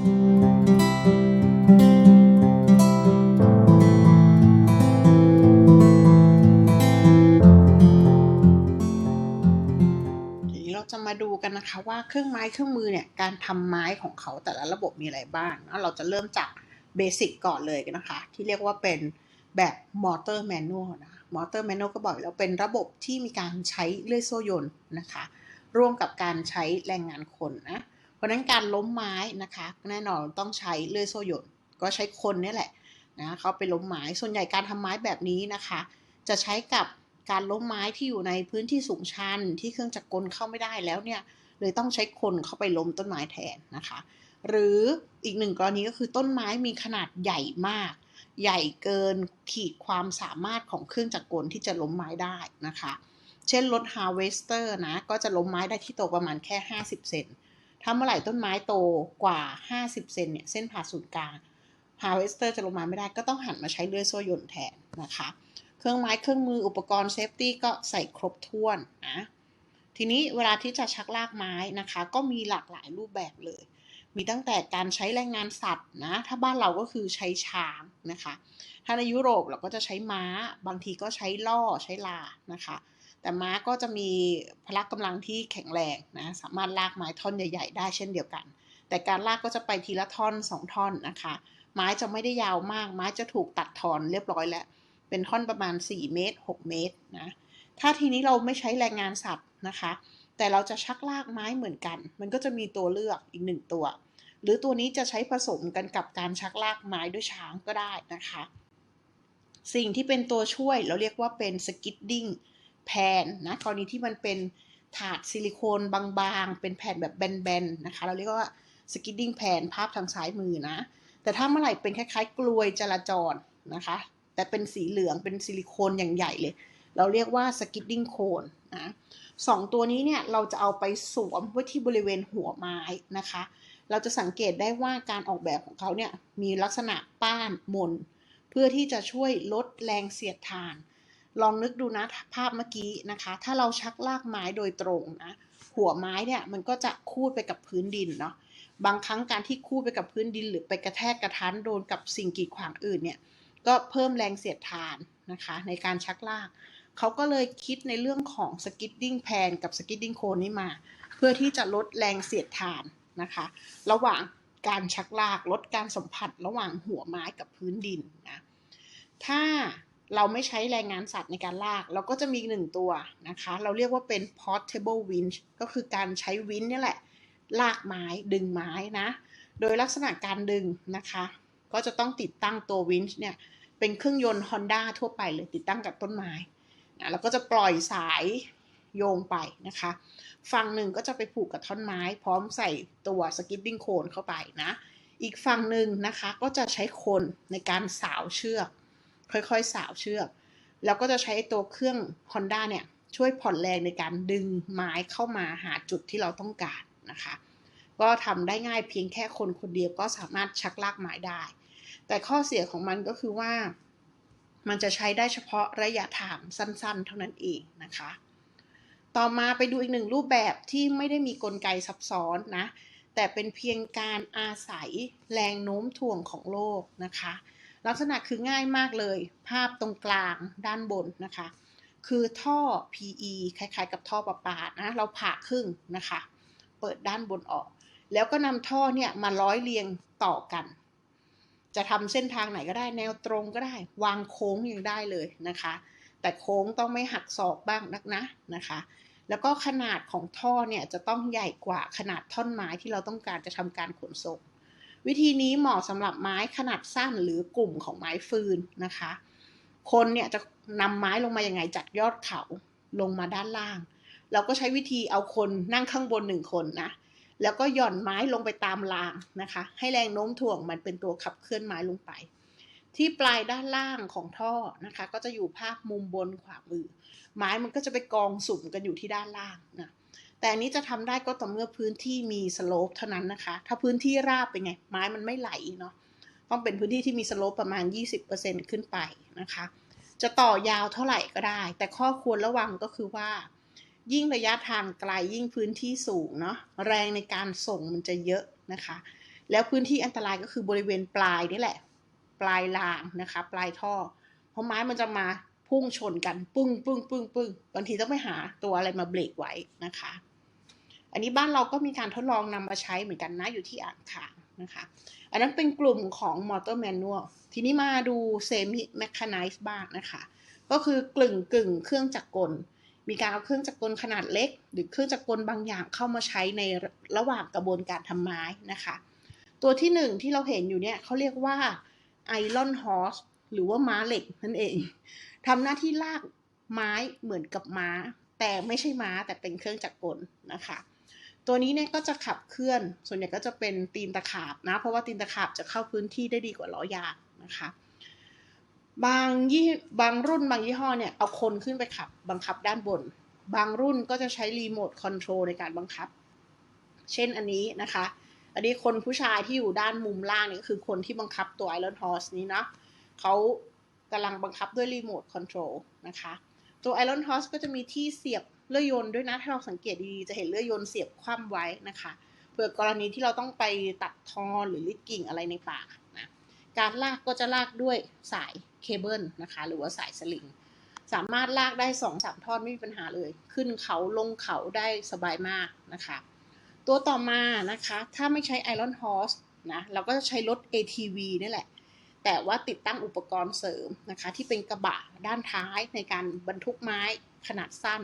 ทีนี้เราจะมาดูกันนะคะว่าเครื่องไม้เครื่องมือเนี่ยการทำไม้ของเขาแต่ละระบบมีอะไรบ้างเราจะเริ่มจากเบสิกก่อนเลยนะคะ ที่เรียกว่าเป็นแบบมอเตอร์แมนนวลนะมอเตอร์แมนนวลก็บอกแล้วเป็นระบบที่มีการใช้เลื่อยโซ่ยนต์นะคะ ร่วมกับการใช้แรงงานคนนะ เพราะนั้นการล้มไม้นะคะแน่นอนต้องใช้เลื่อยโซ่ยนก็ใช้คนนี่แหละนะเขาไปล้มไม้ส่วนใหญ่การทำไม้แบบนี้นะคะ จะใช้กับการล้มไม้ที่อยู่ในพื้นที่สูงชันที่เครื่องจักรกลเข้าไม่ได้แล้วเนี่ยเลยต้องใช้คนเข้าไปล้มต้นไม้แทนนะคะ หรืออีกหนึ่งกรณีก็คือต้นไม้มีขนาดใหญ่มาก ใหญ่เกินขีดความสามารถของเครื่องจักรกลที่จะล้มไม้ได้นะคะ เช่นรถ harvester นะก็จะล้มไม้ได้ที่โตประมาณแค่ 50 เซน ถ้าเมื่อไหร่ต้นไม้โตกว่า 50 เซนเนี่ย เส้นผ่าศูนย์กลาง harvester จะล้มไม้ไม่ได้ก็ต้องหันมาใช้เลื่อยโซ่ยนแทนนะคะ เครื่องไม้เครื่องมืออุปกรณ์เซฟตี้ก็ใส่ครบถ้วนนะทีนี้เวลาที่จะชักลากไม้นะคะ ก็มีหลากหลายรูปแบบเลย มีตั้งแต่การใช้แรงงานสัตว์นะ ถ้าบ้านเราก็คือใช้ช้างนะคะ ถ้าในยุโรปเราก็จะใช้ม้า บางทีก็ใช้ล่อใช้ลานะคะ แต่ม้าก็จะมีพละกำลังที่แข็งแรงนะ สามารถลากไม้ท่อนใหญ่ ๆ ได้เช่นเดียวกัน แต่การลากก็จะไปทีละท่อนสองท่อนนะคะ ไม้จะไม่ได้ยาวมาก ไม้จะถูกตัดทอนเรียบร้อยแล้ว เป็นท่อนประมาณ 4 เมตร 6 เมตรนะ ถ้าทีนี้เราไม่ใช้แรงงานสัตว์นะคะ แต่เราจะชักลากไม้เหมือนกัน มันก็จะมีตัวเลือกอีกหนึ่งตัว หรือตัวนี้จะใช้ผสมกันกับการชักลากไม้ด้วยช้างก็ได้นะคะ สิ่งที่เป็นตัวช่วยเราเรียกว่าเป็นสกิดดิ้ง แผ่นนะกรณีที่มันเป็นถาดซิลิโคนบางๆ เป็นแผ่นแบบแบนๆนะคะ เราเรียกว่าสกิดดิ้งแผ่นภาพทางซ้ายมือนะ แต่ถ้าเมื่อไหร่เป็นคล้ายๆ กลวยจราจรนะคะ แต่เป็นสีเหลืองเป็นซิลิโคนอย่างใหญ่เลย เราเรียกว่าสกิดดิ้งโคนนะสองตัวนี้เนี่ยเราจะเอาไปสวมไว้ที่บริเวณหัวไม้นะคะ เราจะสังเกตได้ว่าการออกแบบของเขาเนี่ยมีลักษณะป้านมน เพื่อที่จะช่วยลดแรงเสียดทาน ลองนึกดูนะภาพเมื่อกี้นะคะ ถ้าเราชักลากไม้โดยตรงนะ หัวไม้เนี่ยมันก็จะคูดไปกับพื้นดินเนาะ บางครั้งการที่คูดไปกับพื้นดิน หรือไปกระแทกกระทันโดนกับสิ่งกีดขวางอื่นเนี่ย ก็เพิ่มแรงเสียดทานนะคะ ในการชักลาก เขาก็เลยคิดในเรื่องของสกิดดิ้งแพนกับสกิดดิ้งโคนนี้มา เพื่อที่จะลดแรงเสียดทานนะคะ ระหว่างการชักลากลดการสัมผัสระหว่างหัวไม้กับพื้นดินนะ ถ้า เราไม่ใช้แรงงานสัตว์ในการลาก เราก็จะมีหนึ่งตัวนะคะ เราเรียกว่าเป็น portable winch ก็คือการใช้วินนี่แหละ ลากไม้ดึงไม้นะ โดยลักษณะการดึงนะคะ ก็จะต้องติดตั้งตัววินช์เนี่ย เป็นเครื่องยนต์ Honda ทั่วไปเลยติดตั้งกับต้นไม้นะแล้วก็จะปล่อยสายโยงไปนะคะ ฝั่งหนึ่งก็จะไปผูกกับท่อนไม้ พร้อมใส่ตัวสกิ p ปิ้งโคนเข้าไปนะ อีกฝั่งหนึ่งนะคะก็จะใช้คนในการสาวเชือก ค่อยๆ สาวเชือก แล้วก็จะใช้ตัวเครื่อง Honda เนี่ย ช่วยผ่อนแรงในการดึงไม้เข้ามาหาจุดที่เราต้องการนะคะ ก็ทำได้ง่ายเพียงแค่คนคนเดียวก็สามารถชักลากไม้ได้ แต่ข้อเสียของมันก็คือว่า มันจะใช้ได้เฉพาะระยะทางสั้นๆ เท่านั้นเองนะคะ ต่อมาไปดูอีกหนึ่งรูปแบบที่ไม่ได้มีกลไกซับซ้อนนะ แต่เป็นเพียงการอาศัยแรงโน้มถ่วงของโลกนะคะ ลักษณะคือง่ายมากเลย ภาพตรงกลางด้านบนนะคะ คือท่อ PE คล้ายๆ กับท่อประปานะ เราผ่าครึ่งนะคะ เปิดด้านบนออก แล้วก็นำท่อเนี่ยมาร้อยเรียงต่อกัน จะทำเส้นทางไหนก็ได้ แนวตรงก็ได้ วางโค้งยังได้เลยนะคะ แต่โค้งต้องไม่หักศอกบ้างนักนะนะคะ แล้วก็ขนาดของท่อเนี่ยจะต้องใหญ่กว่าขนาดท่อนไม้ที่เราต้องการจะทำการขนส่ง วิธีนี้เหมาะสำหรับไม้ขนาดสั้นหรือกลุ่มของไม้ฟืนนะคะ คนเนี่ยจะนำไม้ลงมาอยังไงจากยอดเขาลงมาด้านล่าง เราก็ใช้วิธีเอาคนนั่งข้างบนหนึ่งคนนะ แล้วก็หย่อนไม้ลงไปตามรางนะคะ ให้แรงโน้มถ่วงมันเป็นตัวขับเคลื่อนไม้ลงไป ที่ปลายด้านล่างของท่อนะคะ ก็จะอยู่ภาพมุมบนขวามือ ไม้มันก็จะไปกองสุ่มกันอยู่ที่ด้านล่างนะ แต่อันนี้จะทำได้ก็ต่อเมื่อพื้นที่มีสโลปเท่านั้นนะคะ ถ้าพื้นที่ราบเป็นไง ไม้มันไม่ไหลเนาะ ต้องเป็นพื้นที่ที่มีสโลปประมาณ 20%ขึ้นไปนะคะ จะต่อยาวเท่าไหร่ก็ได้ แต่ข้อควรระวังก็คือว่า ยิ่งระยะทางไกลยิ่งพื้นที่สูงเนาะ แรงในการส่งมันจะเยอะนะคะ แล้วพื้นที่อันตรายก็คือบริเวณปลายนี่แหละ ปลายรางนะคะ ปลายท่อ เพราะไม้มันจะมาพุ่งชนกันปึ้งปึ้งปึ้งปึ้งบางทีต้องไปหาตัวอะไรมาเบรกไว้นะคะ อันนี้บ้านเราก็มีการทดลองนำมาใช้เหมือนกันนะอยู่ที่อ่างขางนะคะ อันนั้นเป็นกลุ่มของมอเตอร์แมนนวลทีนี้มาดูเซมิแมคคาไนซ์บ้างนะคะ ก็คือกลึ่งกึ่งเครื่องจักรกล มีการเอาเครื่องจักรกลขนาดเล็ก หรือเครื่องจักรกลบางอย่างเข้ามาใช้ในระหว่างกระบวนการทำไม้นะคะ ตัวที่หนึ่งที่เราเห็นอยู่เนี่ยเขาเรียกว่าไอรอนฮอสหรือว่าม้าเหล็กนั่นเองทำหน้าที่ลากไม้เหมือนกับม้า แต่ไม่ใช่ม้าแต่เป็นเครื่องจักรกลนะคะ ตัวนี้เนี่ยก็จะขับเคลื่อน ส่วนใหญ่ก็จะเป็นตีนตะขาบนะ เพราะว่าตีนตะขาบจะเข้าพื้นที่ได้ดีกว่าล้อยางนะคะ บางยี่บางรุ่นบางยี่ห้อเนี่ยเอาคนขึ้นไปขับบังคับด้านบน บางรุ่นก็จะใช้รีโมทคอนโทรลในการบังคับ เช่นอันนี้นะคะ อันนี้คนผู้ชายที่อยู่ด้านมุมล่างนี่ก็คือคนที่บังคับตัวไอรอนฮอสนี้เนาะเขากำลังบังคับด้วยรีโมทคอนโทรลนะคะ ตัวไอรอนฮอสก็จะมีที่เสียบ เลื่อยยนต์ด้วยนะ ถ้าเราสังเกตดีๆจะเห็นเลื่อยยนต์เสียบคว่ำไว้นะคะเผื่อกรณีที่เราต้องไปตัดทอนหรือลิดกิ่งอะไรในป่านะการลากก็จะลากด้วยสายเคเบิลนะคะ หรือว่าสายสลิงสามารถลากได้2อสามท่อนไม่มีปัญหาเลย ขึ้นเขาลงเขาได้สบายมากนะคะ ตัวต่อมานะคะ ถ้าไม่ใช้ไอรอนฮอสนะเราก็จะใช้รถ ATV นี่แหละ แต่ว่าติดตั้งอุปกรณ์เสริมนะคะ ที่เป็นกระบะด้านท้ายในการบรรทุกไม้ขนาดสั้น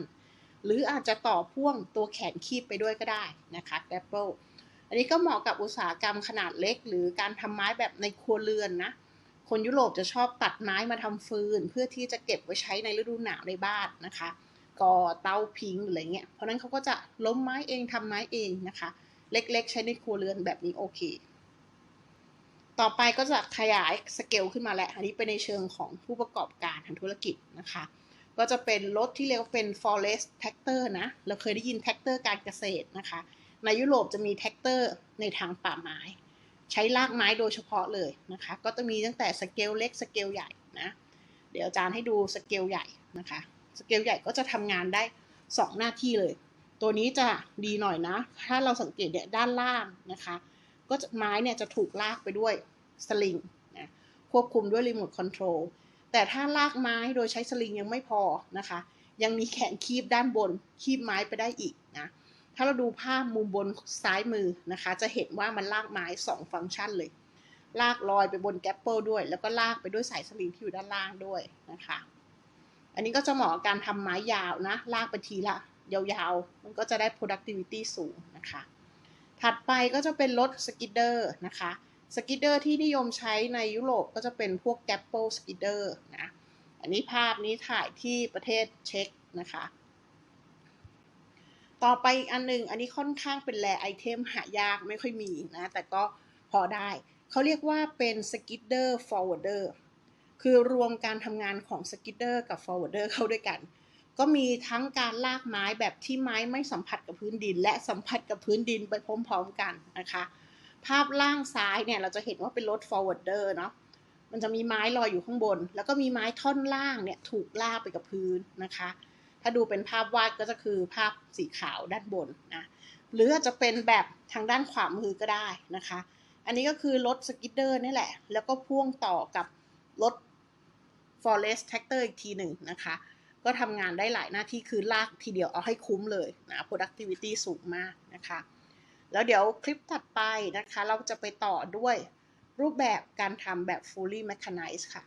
หรืออาจจะต่อพ่วงตัวแขนคีบไปด้วยก็ได้นะคะแก p เปิลอันนี้ก็เหมาะกับอุตสาหกรรมขนาดเล็ก หรือการทำไม้แบบในครัวเรือนนะ คนยุโรปจะชอบตัดไม้มาทำฟืน เพื่อที่จะเก็บไว้ใช้ในฤดูหนาวในบ้านนะคะก่อเตาพิงอะไรเงี้ย เพราะนั้นเขาก็จะล้มไม้เองทำไม้เองนะคะ เล็กๆ ใช้ในครัวเรือนแบบนี้โอเค ต่อไปก็จะขยายสเกลขึ้นมาแหละ อันนี้เป็นในเชิงของผู้ประกอบการทางธุรกิจนะคะ ก็จะเป็นรถที่เรียกว่าเป็น forest tractor นะ เราเคยได้ยิน tractor การเกษตรนะคะ ในยุโรปจะมี tractor ในทางป่าไม้ ใช้ลากไม้โดยเฉพาะเลยนะคะ ก็จะมีตั้งแต่สเกลเล็กสเกลใหญ่นะ เดี๋ยวอาจารย์ให้ดูสเกลใหญ่นะคะ สเกลใหญ่ก็จะทำงานได้ 2 หน้าที่เลย ตัวนี้จะดีหน่อยนะ ถ้าเราสังเกตเนี่ยด้านล่างนะคะ ก็จะไม้เนี่ยจะถูกลากไปด้วยสลิงนะ ควบคุมด้วยรีโมทคอนโทรล แต่ถ้าลากไม้โดยใช้สลิงยังไม่พอนะคะ ยังมีแขนคีบด้านบนคีบไม้ไปได้อีกนะถ้าเราดูภาพมุมบนซ้ายมือนะคะ จะเห็นว่ามันลากไม้ 2 ฟังก์ชันเลย ลากลอยไปบนแกปเปิลด้วย แล้วก็ลากไปด้วยสายสลิงที่อยู่ด้านล่างด้วยนะคะ อันนี้ก็จะเหมาะกับการทำไม้ยาวนะ ลากไปทีละ ยาวๆ มันก็จะได้ productivity สูงนะคะ ถัดไปก็จะเป็นรถสกิดเดอร์นะคะ สกิดเดอร์ที่นิยมใช้ในยุโรปก็จะเป็นพวก g a p p l e skidder นะ อันนี้ภาพนี้ถ่ายที่ประเทศเช็กนะคะ ต่อไปอีกอันหนึ่งอันนี้ค่อนข้างเป็นแรไอเทมหายากไม่ค่อยมีนะ แต่ก็พอได้ เขาเรียกว่าเป็น skidder forwarder คือรวมการทำงานของ skidder กับ forwarder เข้าด้วยกัน ก็มีทั้งการลากไม้แบบที่ไม้ไม่สัมผัสกับพื้นดิน และสัมผัสกับพื้นดินไปพร้อมๆกันนะคะ ภาพล่างซ้ายเนี่ยเราจะเห็นว่าเป็นรถ forwarder เนาะมันจะมีไม้ลอยอยู่ข้างบน แล้วก็มีไม้ท่อนล่างเนี่ยถูกลากไปกับพื้นนะคะ ถ้าดูเป็นภาพวาดก็จะคือภาพสีขาวด้านบนนะหรืออาจจะเป็นแบบทางด้านขวามือก็ได้นะคะ อันนี้ก็คือรถสกิดเดอร์นี่แหละ แล้วก็พ่วงต่อกับรถ forest tractor อีกทีหนึ่งนะคะ ก็ทำงานได้หลายหน้าที่คือลากทีเดียวเอาให้คุ้มเลยนะ productivity สูงมากนะคะ แล้วเดี๋ยวคลิปถัดไปนะคะ เราจะไปต่อด้วยรูปแบบการทำแบบ fully mechanized ค่ะ